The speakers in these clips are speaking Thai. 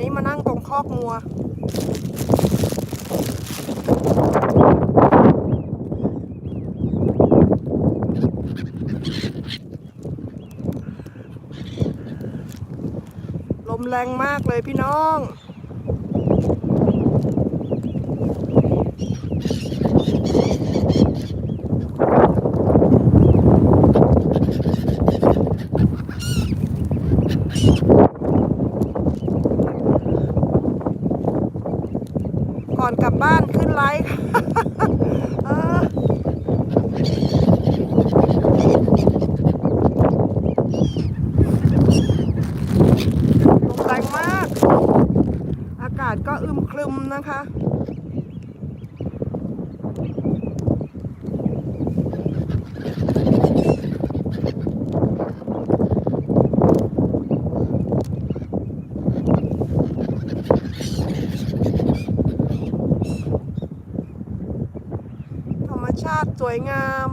นี้มานั่งตรงคอกงัว ลมแรงมากเลยพี่น้อง ก่อนกลับบ้านขึ้นไลฟ์ เออลมแรงมาก อากาศก็ อึมครึมนะคะ ธรรมชาติสวยงาม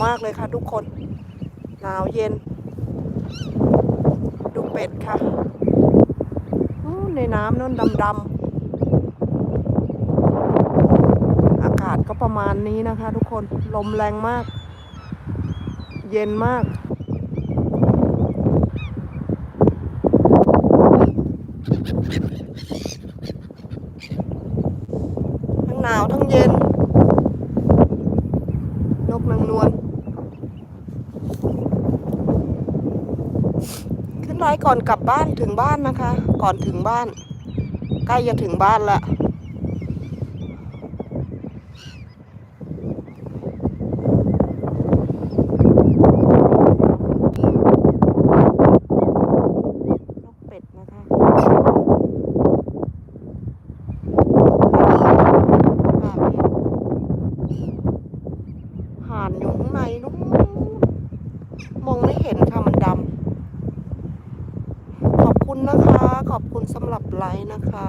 หนาวมากเลยค่ะทุกคน หนาวเย็น ดูเป็ดค่ะในน้ำนั่นดำๆ อากาศก็ประมาณนี้นะคะทุกคน ลมแรงมาก เย็นมาก ทั้งหนาวทั้งเย็น นกนางนวล ขึ้นไลน์ก่ อนกลับบ้านถึงบ้านนะคะ ก่อนถึงบ้าน ใกล้จะถึงบ้านละ นกเป็ดนะคะห่านอยู่ข้างในนู้นมองไม่เห็นค่ะมันดำ ขอบคุณนะคะ ขอบคุณสำหรับไลน์นะคะ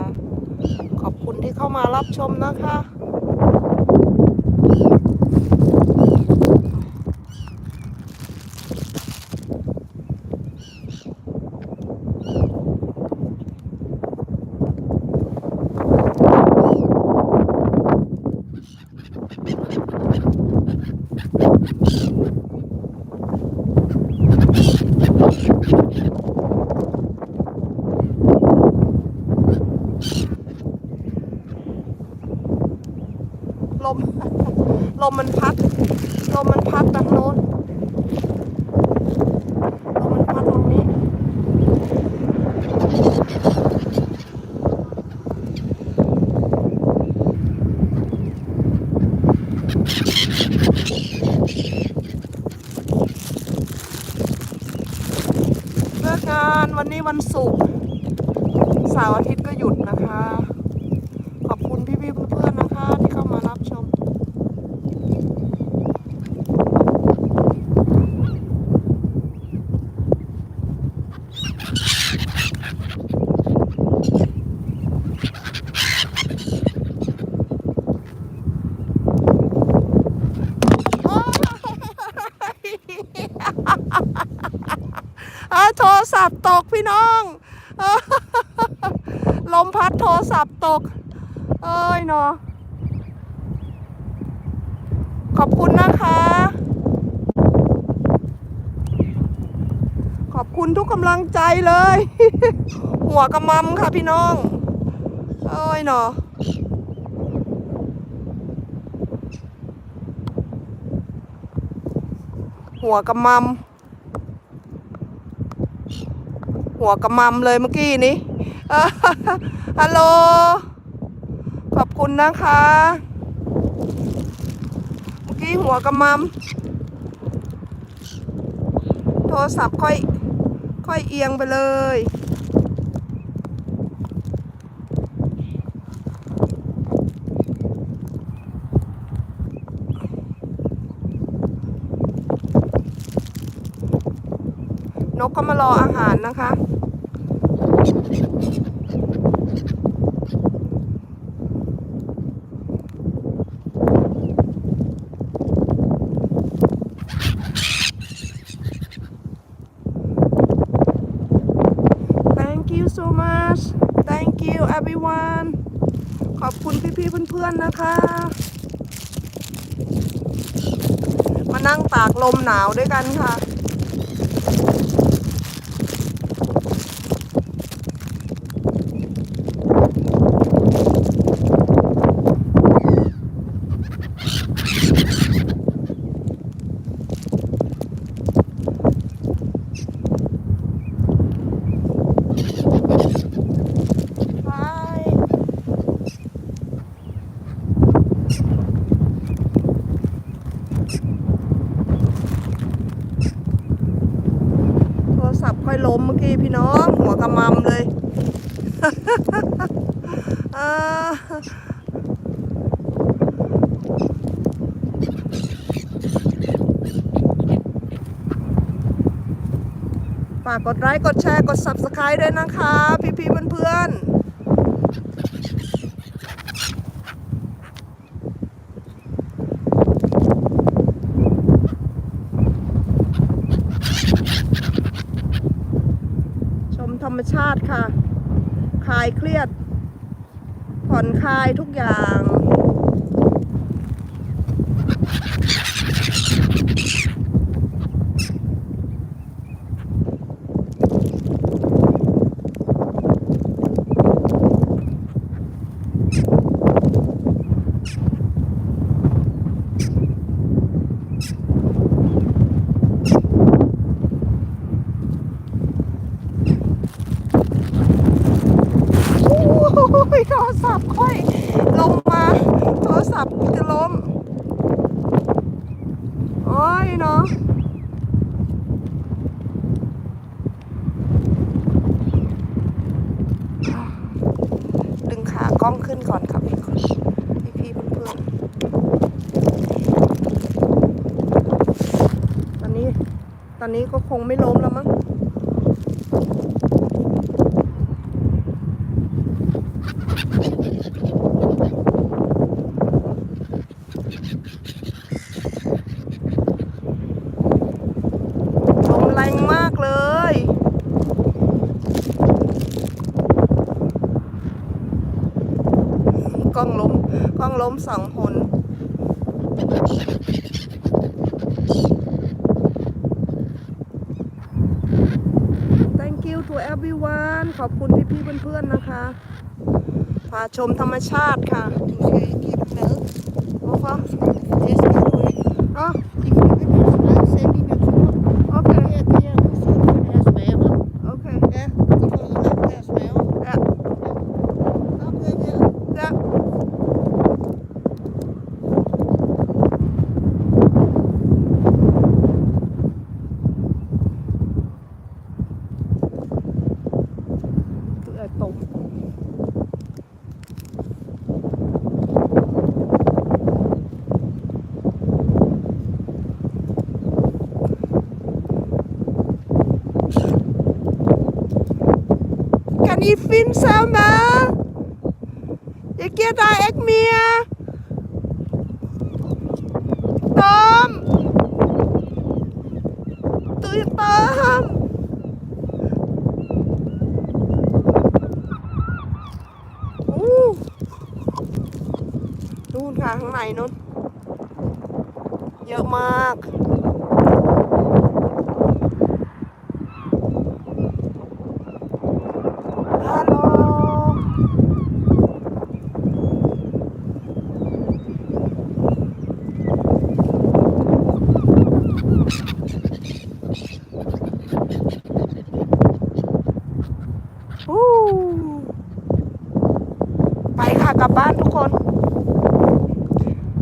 ขอบคุณที่เข้ามา รับชมนะคะ ลม ลมมันพัด ลมมันพัดทางโน้นลมมันพัดตรงนี้ เลิกงานวันนี้วันศุกร์เสาร์อาทิตย์ก็หยุดนะคะ ขอบคุณพี่ๆเพื่อนๆนะคะ ที่เข้ามารับชม เออโทร ศัพท์ตกพี่น้อง ลมพัดโทรศัพท์ตก เอ้ยเนาะขอบคุณนะคะ ขอบคุณทุกกำลังใจเลย หัวกระมัมค่ะพี่น้อง เอ้ยเนาะหัวกระมัม หัวกระมัมเลยเมื่อกี้นี้ฮัลโหล ขอบคุณนะคะ เมื่อกี้หัวกระมัมโทรศัพท์ค่อย ค่อยเอียงไปเลย นกก็มารออาหารนะคะ Thank you so much Thank you everyone ขอบคุณพี่ๆเพื่อนๆนะคะมานั่งตากลมหนาวด้วยกันค่ะ Bye โทรศัพท์ค่อยล้มเมื่อกี้พี่น้อง หัวกระมัมเลย เออ ฝากกดไลค์ กดแชร์ กด Subscribe ด้วยนะคะ พี่ๆเพื่อนๆ ชมธรรมชาติค่ะ คลายเครียด ผ่ อนคลายทุกอย่าง โอ้ยโทรศัพท์ค่อยลงมา โทรศัพท์จะล้ม โอ้ยเนาะดึงขากล้องขึ้นก่อนครับพี่พี่พี่ๆเพื่อนๆตอนนี้ ตอ นี้ก็คงไม่ล้มแล้วมั้งลมแรงมากเลยกล้องล้มกล้องล้มสองหน Thank you to everyone ขอบคุณพี่ๆเพื่อนๆนะคะ พา ชมธรรมชาติค่ะ Du ska ge mig. โอ้โห Det ska du. อ๋อ De flyger med från sändning och två. โอเค Det är det jag måste få deras maver. โอเค Ja, de får ju upp deras maver. ja Ja, det är det. จะ เกือตกกันอีฟินซามาเดี๋ยวเกียร์ ตาเอ็กเมียตอมตุยตอมอู้นู่นค่ะข้างในนู้นเยอะมาก ฮัลโหลอู้ไปค่ะกลับบ้านทุกคน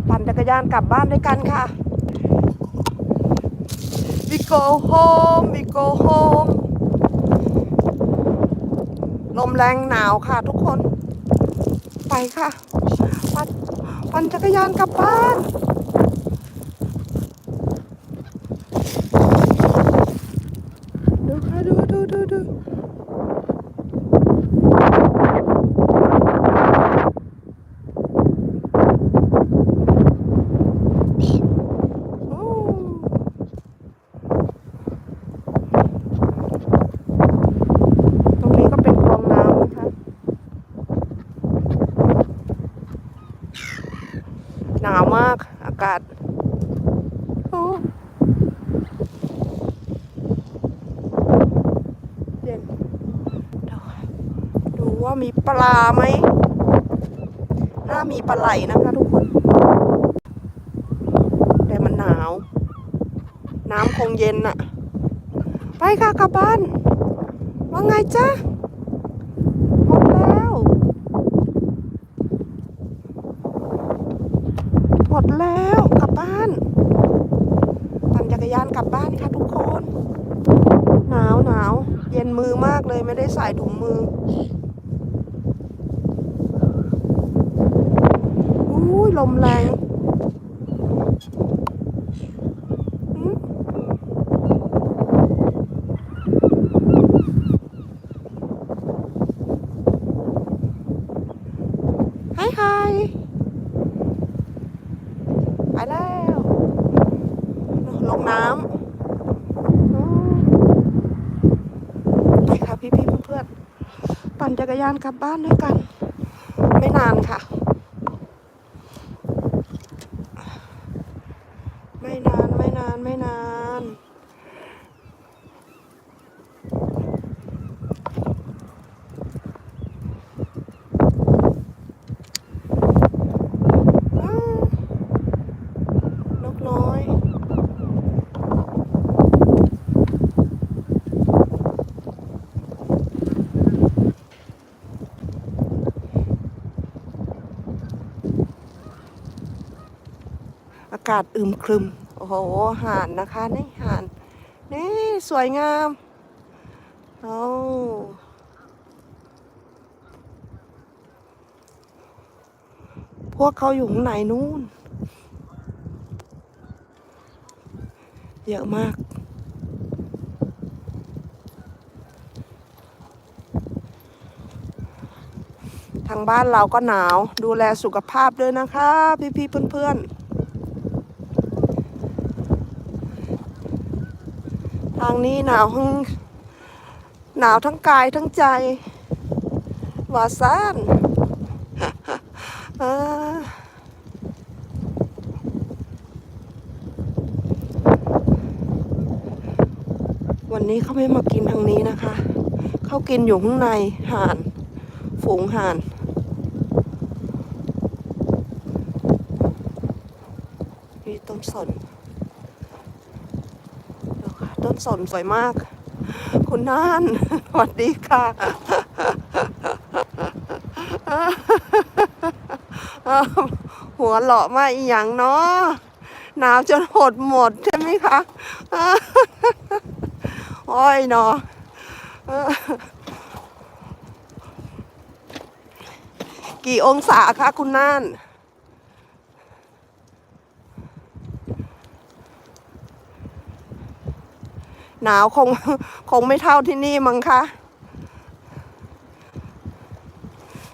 ปั่นจักรยานกลับบ้านด้วยกันค่ะ we go home we go home ลมแรงหนาวค่ะทุกคน ไปค่ะ ปั่นจักรยานกลับบ้าน ดูค่ะดูดูดูดู ว่ามีปลาไหมน่ามีปลาไหลนะคะทุกคน แต่มันหนาว น้ำคงเย็นอะไปค่ะกลับบ้าน ว่าไงจ๊ะหมดแล้ว หมดแล้วกลับบ้านปั่นจักรยานกลับบ้านค่ะทุกคน หนาวหนาว เย็นมือมากเลยไม่ได้ใส่ถุงมือ อุ้ย ลมแรงหืมไฮไฮไปแล้ว ลงน้ำไปค่ะพี่พี่เพื่อนๆปั่นจักรยานกลับบ้านด้วยกัน ไม่นานค่ะ ไม่นานไม่นานไม่นาน อ้าวนกน้อย อากาศอึมครึม โอ้โหห่านนะคะนี่ห่านนี่สวยงามโอ้พวกเขาอยู่ข้างในนู่น เยอะมากทางบ้านเราก็หนาวดูแลสุขภาพด้วยนะคะ พี่ๆเพื่อนๆ ทางนี้หนาวทั้งหนาวทั้งกายทั้งใจว่าซานวันนี้เขาไม่มากินทางนี้นะคะ เขากินอยู่ข้างในห่าน ฝูงห่านนี่ต้นสน สนสวยมาก คุณน่านสวัสดีค่ะหัวเหลาะมาอีหยังเนาะหนาวจนหดหมดใช่ไหมคะโอ้ยเนาะกี่องศาคะคุณน่าน หนาวคงคงไม่เท่าที่นี่มั้งคะ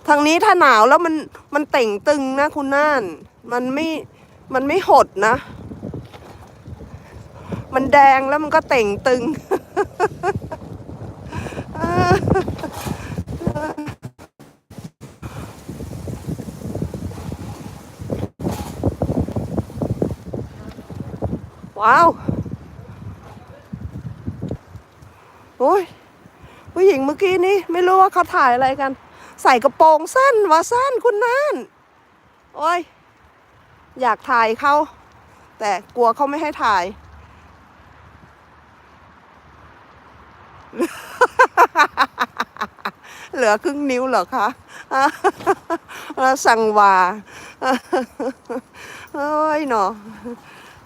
ทางนี้ถ้าหนาวแล้วมันมันเต่งตึงนะคุณน่าน มันไม่มันไม่หดนะ มันแดงแล้วมันก็เต่งตึง ว้าว โอ้ยผู้หญิงเมื่อกี้นี้ไม่รู้ว่าเขาถ่ายอะไรกัน ใส่กระโปรงสั้นว่าสั้นคุณนั่น โอ้ย อยากถ่ายเขาแต่กลัวเขาไม่ให้ถ่าย เหลือครึ่งนิ้วเหรอคะแล้วสั่งวาโอ้ยเนาะ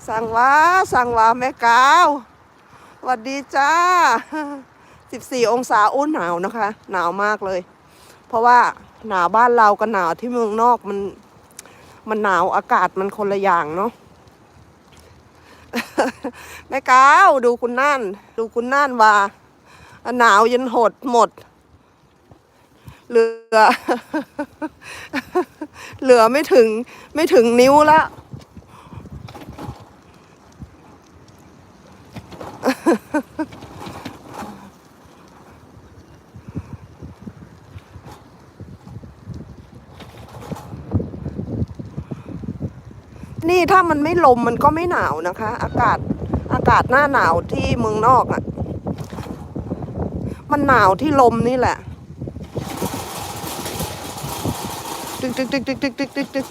สั่งวาสั่งวาแม่กาวสวัสดีจ้า 14 องศาอุ้นหนาวนะคะ หนาวมากเลย เพราะว่าหนาวบ้านเรากับหนาวที่เมืองนอกมัน มันหนาวอากาศมันคนละอย่างเนาะแม่ก้าวดูคุณน่าน ดูคุณน่านว่าหนาวยันหดหมด เหลือ เหลือไม่ถึงไม่ถึงนิ้วละนี่ ถ้ามันไม่ลมมันก็ไม่หนาวนะคะ อากาศอากาศหน้าหนาวที่เมืองนอกอะ่ะ มันหนาวที่ลมนี่แหละตึกตึกตึกตึกตึกตึกตึกตึก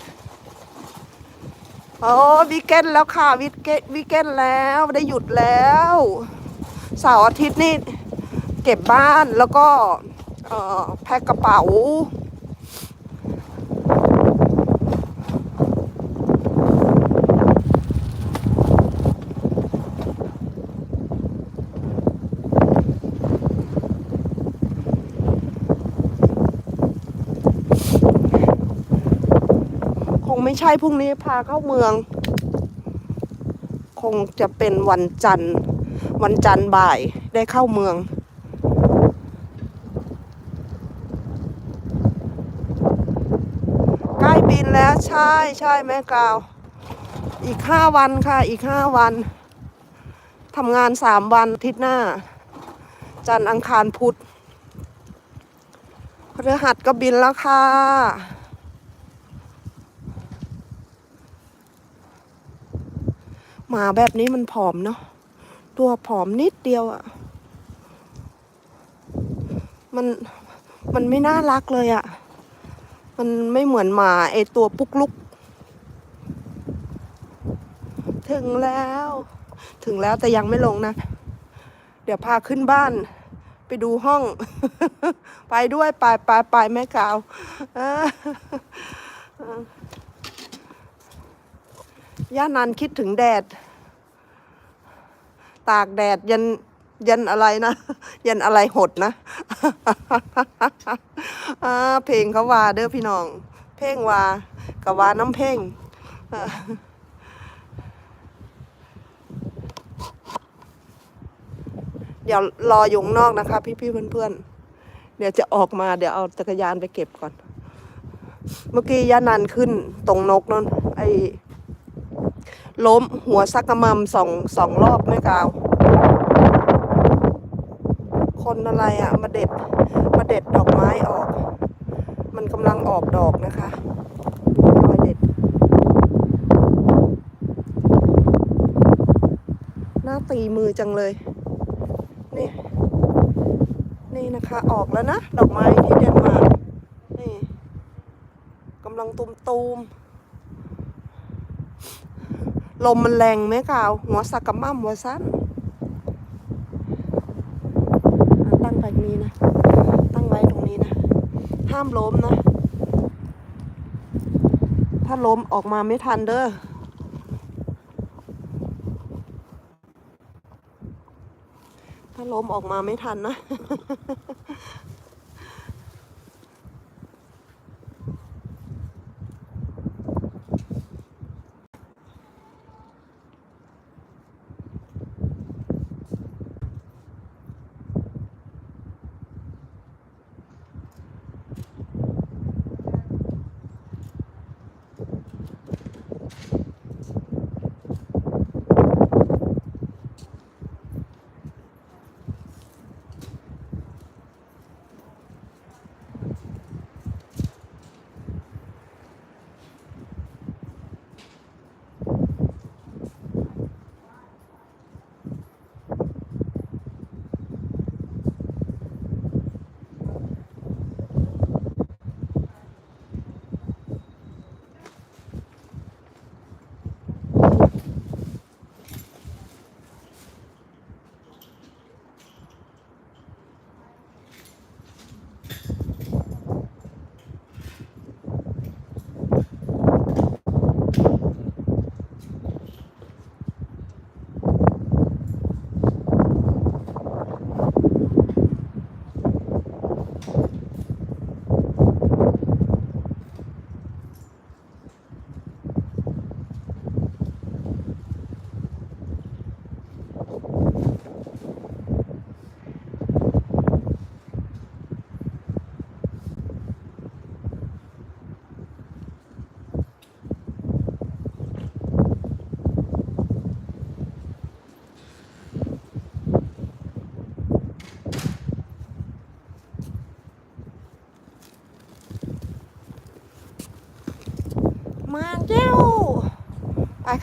โอ้วีเกนแล้วค่ะวีเกนวีเกนแล้วได้หยุดแล้วเสาร์อาทิตย์นี่เก็บบ้านแล้วก็เออแพ็คกระเป๋า คง ไม่ใช่พรุ่งนี้พาเข้าเมือง คงจะเป็นวันจันทร์ วันจันทร์บ่ายได้เข้าเมือง ใกล้บินแล้วใช่ใช่แม่กาว อีกห้าวันค่ะ อีกห้าวันทำงานสามวันทิตย์หน้า จันทร์อังคารพุธพฤหัสก็บินแล้วค่ะ หมาแบบนี้มันผอมเนาะตัวผอมนิดเดียวอะ่ะ มันมันไม่น่ารักเลยอะ่ะ มันไม่เหมือนหมาไอตัวปุกลุก ถึงแล้ว ถึงแล้วแต่ยังไม่ลงนะ เดี๋ยวพาขึ้นบ้าน ไปดูห้อง ไปด้วย ไปไปไปแม่กาวอ ย่านันคิดถึงแดด ตากแดดยันยันอะไรนะ ยันอะไรหดนะเพลงเขาว่าเด้อพี่น้อง เพลงว่ากับว่าน้ำเพลงเดี๋ยวรออยู่ข้างนอกนะคะ พี่ๆเพื่อนๆ เดี๋ยวจะออกมาเดี๋ยวเอาจักรยานไปเก็บก่อน เมื่อกี้ย่านันขึ้นตรงนกนั่นไอ ล้มหัวซักกระมัมสองสองรอบแม่กาว คนอะไรอะ่ะ มาเด็ด มาเด็ดดอกไม้ออก มันกำลังออกดอกนะคะมาเด็ด หน้าตีมือจังเลย นี่ นี่นะคะ ออกแล้วนะ ดอกไม้ที่เดนมาร์กนี่กำลังตุมตูมๆ ลมมันแรงไหมกาว หัวสักกะมั่มหัวสั้นอะตั้งไปนี้นะ ตั้งไว้ตรงนี้นะ ห้ามล้มนะ ถ้าล้มออกมาไม่ทันเด้อถ้าล้มออกมาไม่ทันนะ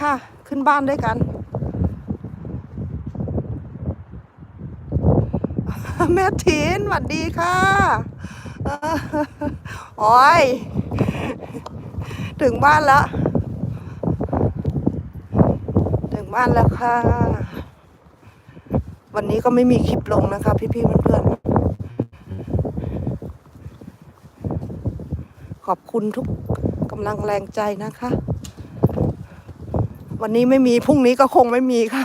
ค่ะ ขึ้นบ้านด้วยกัน แม่ถินสวัสดีค่ะโอ้ย ถึงบ้านแล้ว ถึงบ้านแล้วค่ะ วันนี้ก็ไม่มีคลิปลงนะคะ พี่ๆเพื่อนๆขอบคุณทุกกำลังแรงใจนะคะ วันนี้ไม่มีพรุ่งนี้ก็คงไม่มีค่ะ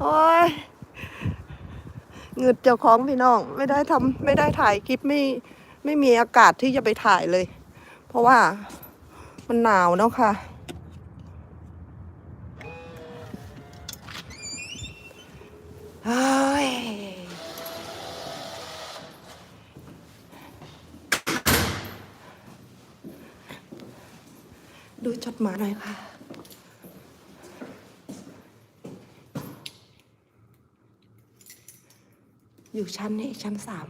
โอ้ยเหงืดเจ้าของพี่น้อง ไม่ได้ทำไม่ได้ถ่ายคลิปไม่ไม่มีอากาศที่จะไปถ่ายเลย เพราะว่ามันหนาวเนาะค่ะ เฮ้ยดูจดหมายหน่อยค่ะ อยู่ชั้นนี้ชั้นสาม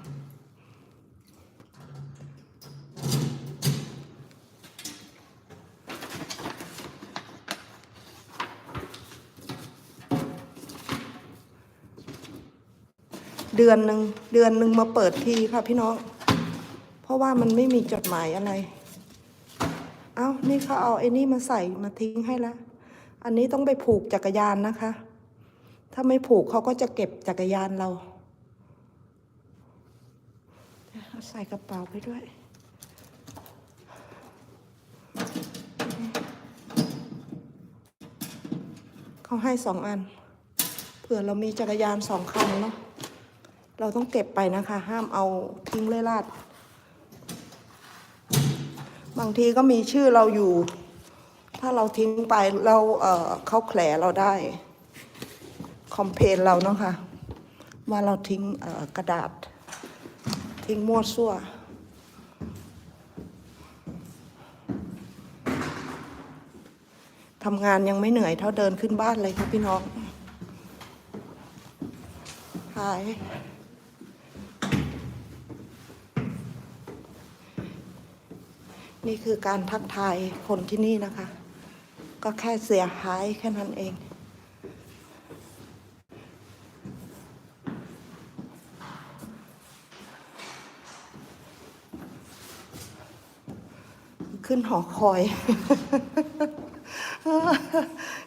เดือนหนึ่งเดือนหนึ่งมาเปิดทีค่ะพี่น้อง เพราะว่ามันไม่มีจดหมายอะไร เอานี่เขาเอาไอ้นี่มาใส่มาทิ้งให้แล้วอันนี้ต้องไปผูกจักรยานนะคะ ถ้าไม่ผูกเขาก็จะเก็บจักรยานเราเอา ใส่กระเป๋าไปด้วยเขาให้สองอัน เผื่อเรามีจักรยานสองคันเนาะเราต้องเก็บไปนะคะ ห้ามเอาทิ้งเล่ลาด บางทีก็มีชื่อเราอยู่ ถ้าเราทิ้งไปเราเเขาแขลเราได้ คอมเพลนเราเนาะค่ะว่าเราทิ้งกระดาษ ทิ้งมั่วซั่ว ทำงานยังไม่เหนื่อยเท่าเดินขึ้นบ้านเลยค่ะพี่น้องหายนี่คือการทักทายคนที่นี่นะคะ ก็แค่เสียหายแค่นั้นเอง ขึ้นหอคอย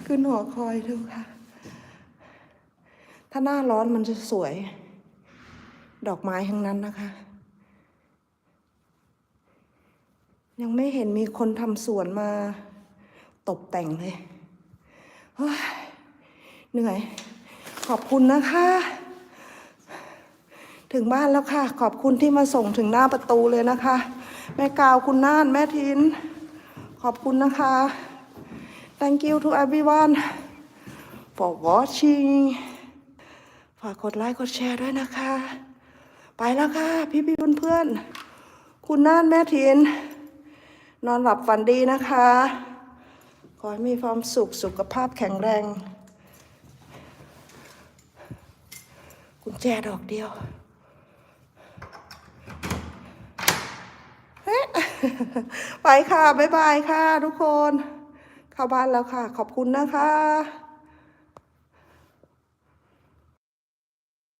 ขึ้นหอคอยดูค่ะ ถ้าหน้าร้อนมันจะสวย ดอกไม้ทั้งนั้นนะคะ ยังไม่เห็นมีคนทำสวนมาตกแต่งเลยเฮ้ยเหนื่อย ขอบคุณนะคะ ถึงบ้านแล้วค่ะ ขอบคุณที่มาส่งถึงหน้าประตูเลยนะคะ แม่กาวคุณน่านแม่ทิน ขอบคุณนะคะ thank you to everyone for watching ฝากกดไลค์กดแชร์ด้วยนะคะ ไปแล้วค่ะ พี่พี่เพื่อนๆ คุณน่านแม่ทิน นอนหลับฝันดีนะคะ ขอให้มีความสุขสุขภาพแข็งแรงกุญแจดอกเดียว เฮ้ไปค่ะ บ๊ายบายค่ะ ทุกคน เข้าบ้านแล้วค่ะ ขอบคุณนะคะ